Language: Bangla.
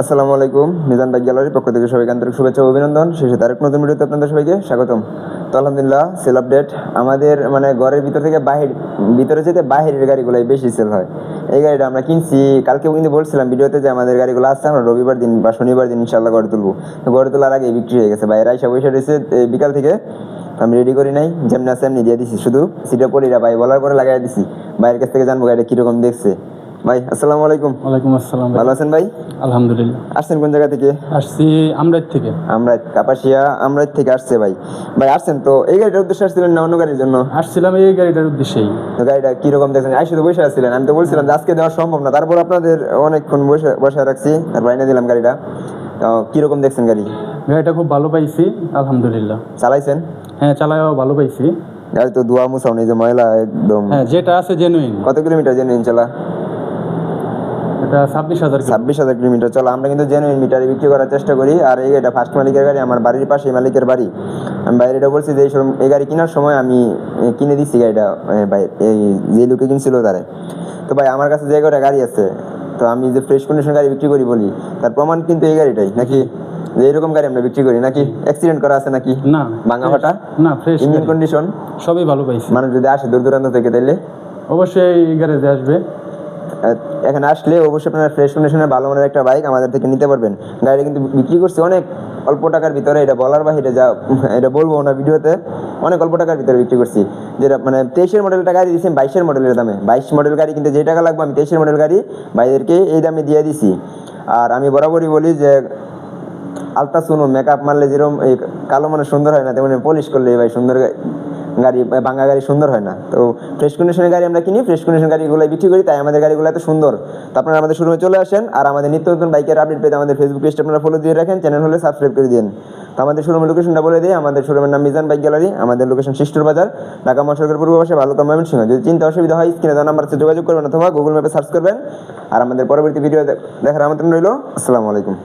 আসসালামু আলাইকুম। মিজান বাইক গ্যালারির পক্ষ থেকে সবাইকে আন্তরিক শুভেচ্ছা অভিনন্দন। শেষে তারেক নতুন ভিডিওতে আপনাদের সবাইকে স্বাগতম। তো আলহামদুলিল্লাহ সেল আপডেট আমাদের মানে ঘরের ভিতর থেকে বাহির, ভিতরে যেতে বাহিরের গাড়িগুলোই বেশি সেল হয়। এই গাড়িটা আমরা কিনছি, কালকেও কিন্তু বলছিলাম ভিডিওতে যে আমাদের গাড়িগুলো আসছে আমরা রবিবার দিন বা শনিবার দিন ইনশাল্লাহ গড়ে তুলবো। তো গড়ে তোলার আগে বিক্রি হয়ে গেছে। বাইরে আইসা বসে রয়েছে বিকাল থেকে। আমি রেডি করি নাই, যেমনি আছে, এমনি দিয়ে দিছি। শুধু সিটে পড়িরা ভাই বলার পরে লাগাই দিছি। বাইরের কাছ থেকে জানব গাড়িটা কীরকম দেখছে। ভাই আসসালামু আলাইকুম। ওয়ালাইকুম আসসালাম ভালো আছেন ভাই? আলহামদুলিল্লাহ। আসছেন কোন জায়গা থেকে? আসছি আমরাই থেকে। আমরা কাপাসিয়া আমরা থেকে আসছে ভাই। ভাই আসছেন তো এই গাড়িটার উদ্দেশ্যে আসছিলেন না অন্য গাড়ির জন্য? আসছিলাম এই গাড়িটার উদ্দেশ্যেই। তো গাড়িটা কীরকম দেখছেন? আইসে তো বসে আসছিলেন আমি তো বলছিলাম যে আজকে দেওয়া সম্ভব না। তারপর আপনাদের অনেকক্ষণ বসে বসে রাখছি তারপর এনে দিলাম গাড়িটা। তো কীরকম দেখছেন গাড়ি? গাড়িটা খুব ভালো পাইছি আলহামদুলিল্লাহ। চালাইছেন? হ্যাঁ চালায়ও ভালো পাইছি। গাড়ি তো ধোয়া মুছাও নেই যে ময়লা একদম। হ্যাঁ যেটা আছে জেনুইন কত কিলোমিটার জেনুইন চলা? এটা ছাব্বিশ হাজার ছাব্বিশ হাজার কিলোমিটার চলো আমরা কিন্তু জেনুইন মিটারে বিক্রি করার চেষ্টা করি। আর এই এটা ফার্স্ট মালিকের গাড়ি আমার বাড়ির পাশে মালিকের বাড়ি। আমি বাইরেটা বলছি যে এই এই গাড়ি কেনার সময় আমি কিনে দিচ্ছি গাড়িটা ভাই এই যে লোকে কিনছিল তারে। তো ভাই আমার কাছে যে কটা গাড়ি আছে তো আমি যে ফ্রেশ কন্ডিশন গাড়ি বিক্রি করি বলি তার প্রমাণ কিন্তু এই গাড়িটাই নাকি? যে এরকম গাড়ি আমরা বিক্রি করি নাকি? অ্যাক্সিডেন্ট করা আছে নাকি? না ভাঙা ফাটা? না ফ্রেশ ইঞ্জিন কন্ডিশন সবই ভালো পাইছি। মানুষ যদি আসে দূর দূরান্ত থেকে তাইলে? অবশ্যই এই গ্যারেজে আসবে। এখানে আসলে অবশ্যই আপনারা ফ্রেশ কন্ডিশনের ভালো মানের একটা বাইক আমাদের থেকে নিতে পারবেন। গাড়িটা কিন্তু বিক্রি করছি অনেক অল্প টাকার ভিতরে, এটা বলার বাহিরে যা, এটা বলব না ভিডিওতে, অনেক অল্প টাকার ভিতরে বিক্রি করছি। যেটা মানে তেইশের মডেলটা গাড়ি দিয়েছি বাইশের মডেলের দামে। বাইশ মডেল গাড়ি কিন্তু যে টাকা লাগবে, আমি তেইশের মডেল গাড়ি ভাইদেরকে এই দামে দিয়ে দিছি। আর আমি বরাবরই বলি যে শুনো মেকআপ মারলে যেরকম এই কালো মানে সুন্দর হয় না, তেমনি পলিশ করলে ভাই সুন্দর গাড়ি ভাঙা গাড়ি সুন্দর হয় না। তো ফ্রেশ কন্ডিশনের গাড়ি আমরা কিনি ফ্রেশ কন্ডিশন গাড়িগুলো বিক্রি করি, তাই আমাদের গাড়িগুলো এত সুন্দর। তো আপনারা আমাদের শোরুমে চলে আসেন, আর আমাদের নিত্য নতুন বাইকের আপডেট পেতে আমাদের ফেসবুক পেজটা আপনারা ফলো দিয়ে রাখেন চ্যানেল হলে সাবস্ক্রাইব করে দিন তো আমাদের শোরুমের লোকেশনটা বলে দিই, আমাদের শোরুমের নাম মিজান বাইক গ্যালারি, আমাদের লোকেশন শিষ্টর বাজার, ঢাকা মহাসড়কের পূর্ব পাশে ভালো কম সিংহ যদি চিন্তা অসুবিধা হয় স্ক্রিনে দেওয়া নাম্বার যোগাযোগ করবেন অথবা গুগল ম্যাপে সার্চ করবেন। আর আমাদের পরবর্তী ভিডিও দেখার আমন্ত্রণ রইল, আসসালামু আলাইকুম।